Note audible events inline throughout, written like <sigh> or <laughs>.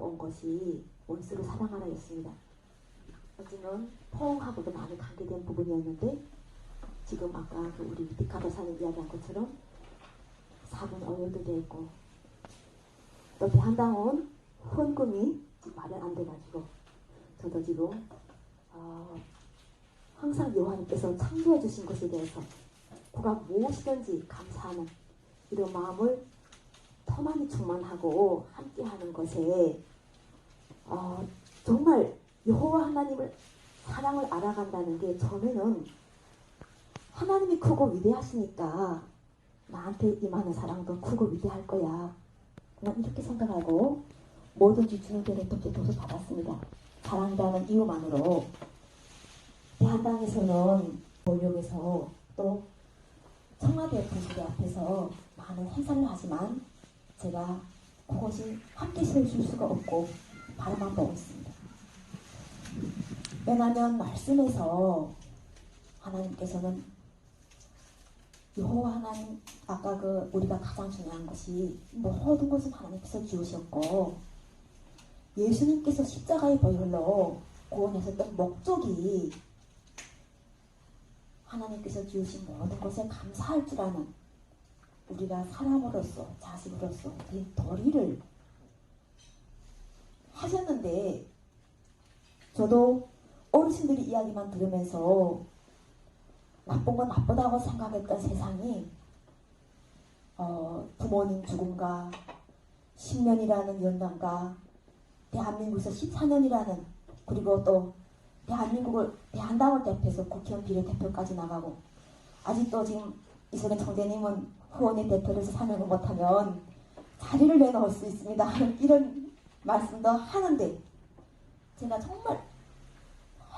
갖고 온 것이 원수를 사랑하라였습니다. 어찌는 포옹하고도 많이 관계된 부분이었는데 지금 아까 그 우리 디카 도사님 이야기한 것처럼 사분 어혈도 돼 있고 또 대한당원 후원금이 지금 마련 안 돼가지고 저도 지금 어, 항상 요한님께서 창조해 주신 것에 대해서 그가 무엇이든지 감사하는 이런 마음을 터만이 충만하고 함께하는 것에 어, 정말 여호와 하나님을 사랑을 알아간다는 게 처음에는 하나님이 크고 위대하시니까 나한테 임하는 사랑도 크고 위대할 거야. 난 이렇게 생각하고 뭐든지 주는 대로 돕게 도서 받았습니다. 사랑이라는 이유만으로 대한당에서는 권력에서 또 청와대 부수대 앞에서 많은 행사를 하지만 제가 그것이 함께 세워줄 수가 없고 바라만 보고 있습니다. 왜냐하면 말씀에서 하나님께서는 여호와 하나님 아까 그 우리가 가장 중요한 것이 모든 것은 하나님께서 지으셨고 예수님께서 십자가의 보혈로 구원하셨던 목적이 하나님께서 지으신 모든 것에 감사할 줄 아는 우리가 사람으로서 자식으로서 이 도리를 하셨는데 저도 어르신들이 이야기만 들으면서 나쁜 건 나쁘다고 생각했던 세상이 어, 부모님 죽음과 10년이라는 연단과 대한민국에서 14년이라는 그리고 또 대한민국을 대한당을 대표해서 국회의원 비례대표까지 나가고 아직도 지금 이석연 총재님은 후원의 대표로서 사명을 못하면 자리를 내놓을 수 있습니다. <laughs> 이런 말씀도 하는데 제가 정말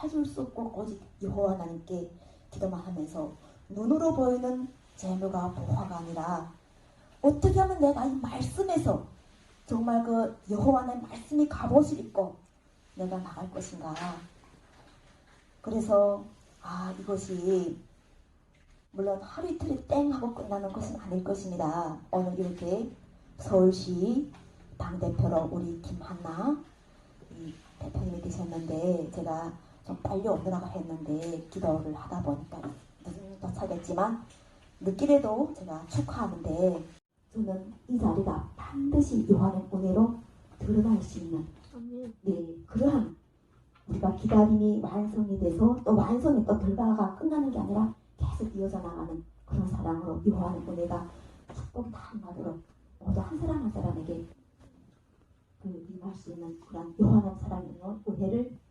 해줄 수 없고 오직 여호와 하나님께 기도만 하면서 눈으로 보이는 재물과 보화가 아니라 어떻게 하면 내가 이 말씀에서 정말 그 여호와의 말씀이 갑옷을 입고 내가 나갈 것인가 그래서 아 이것이 물론 하루 이틀에 땡 하고 끝나는 것은 아닐 것입니다. 오늘 이렇게 서울시 당대표로 우리 김한나 이 대표님이 계셨는데 제가 좀 빨리 오느라고 했는데 기도를 하다 보니까 늦은 도착했지만 늦기라도 제가 축하하는데 저는 이 자리가 반드시 요한의 은혜로 들어갈 수 있는 네 그러한 우리가 기다림이 완성이 돼서 또 완성이 또 결과가 끝나는 게 아니라 계속 이어져 나가는 그런 사랑으로 요한의 은혜가 축복이 다 임하도록 모두 한 사람 한 사람에게 그 임할 수 있는 그런 사랑의 은혜를 갈망합니다.